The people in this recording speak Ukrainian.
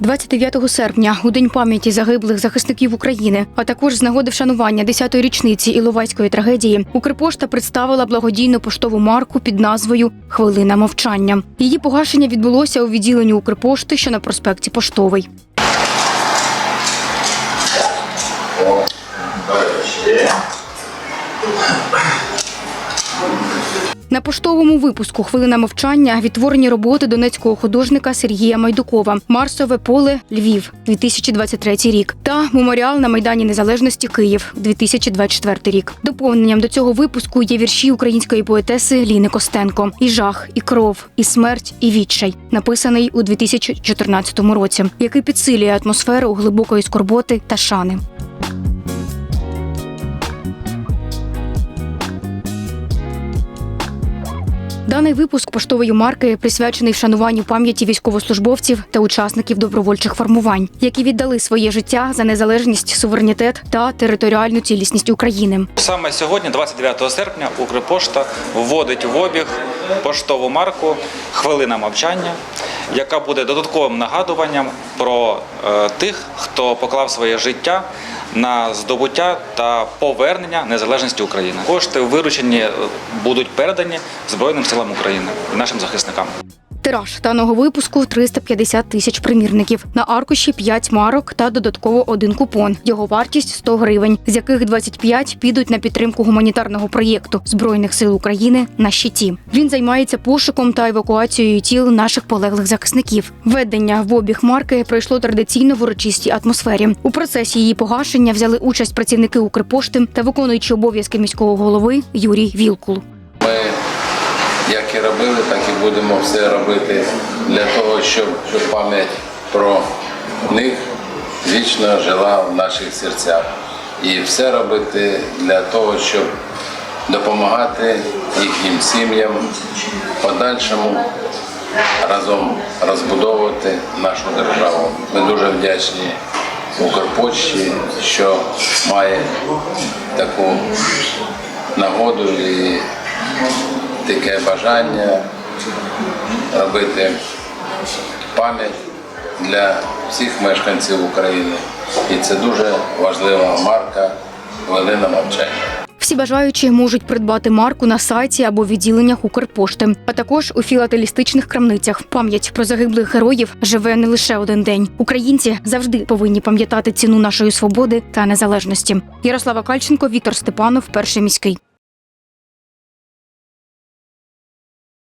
29 серпня, у день пам'яті загиблих захисників України, а також з нагоди вшанування 10-ї річниці Іловайської трагедії, Укрпошта представила благодійну поштову марку під назвою Хвилина мовчання. Її погашення відбулося у відділенні Укрпошти, що на проспекті Поштовий. На поштовому випуску Хвилина мовчання відтворені роботи донецького художника Сергія Майдукова Марсове поле Львів 2023 рік та Меморіал на Майдані Незалежності Київ 2024 рік. Доповненням до цього випуску є вірші української поетеси Ліни Костенко І жах, і кров, і смерть, і відчай, написаний у 2014 році, який підсилює атмосферу глибокої скорботи та шани. Даний випуск поштової марки присвячений вшануванню пам'яті військовослужбовців та учасників добровольчих формувань, які віддали своє життя за незалежність, суверенітет та територіальну цілісність України. Саме сьогодні, 29 серпня, Укрпошта вводить в обіг поштову марку Хвилина мовчання, яка буде додатковим нагадуванням про е, тих, хто поклав своє життя на здобуття та повернення незалежності України. Кошти виручені е, будуть передані Збройним силам України і нашим захисникам. Тираж даного випуску 350 тисяч примірників. На аркуші 5 марок та додатково один купон. Його вартість 100 гривень, з яких 25 підуть на підтримку гуманітарного проєкту Збройних сил України на щиті. Він займається пошуком та евакуацією тіл наших полеглих захисників. Введення в обіг марки пройшло традиційно в урочистій атмосфері. У процесі її погашення взяли участь працівники Укрпошти та виконуючий обов'язки міського голови Юрій Вілкул. Як і робили, так і будемо все робити для того, щоб, щоб пам'ять про них вічно жила в наших серцях. І все робити для того, щоб допомагати їхнім сім'ям подальшому разом розбудовувати нашу державу. Ми дуже вдячні Укрпочті, що має таку нагоду і таке бажання робити пам'ять для всіх мешканців України. І це дуже важлива марка хвилина мовчання. Всі бажаючі можуть придбати марку на сайті або відділеннях Укрпошти, а також у філателістичних крамницях. Пам'ять про загиблих героїв живе не лише один день. Українці завжди повинні пам'ятати ціну нашої свободи та незалежності. Ярослава Кальченко, Віктор Степанов, перший міський.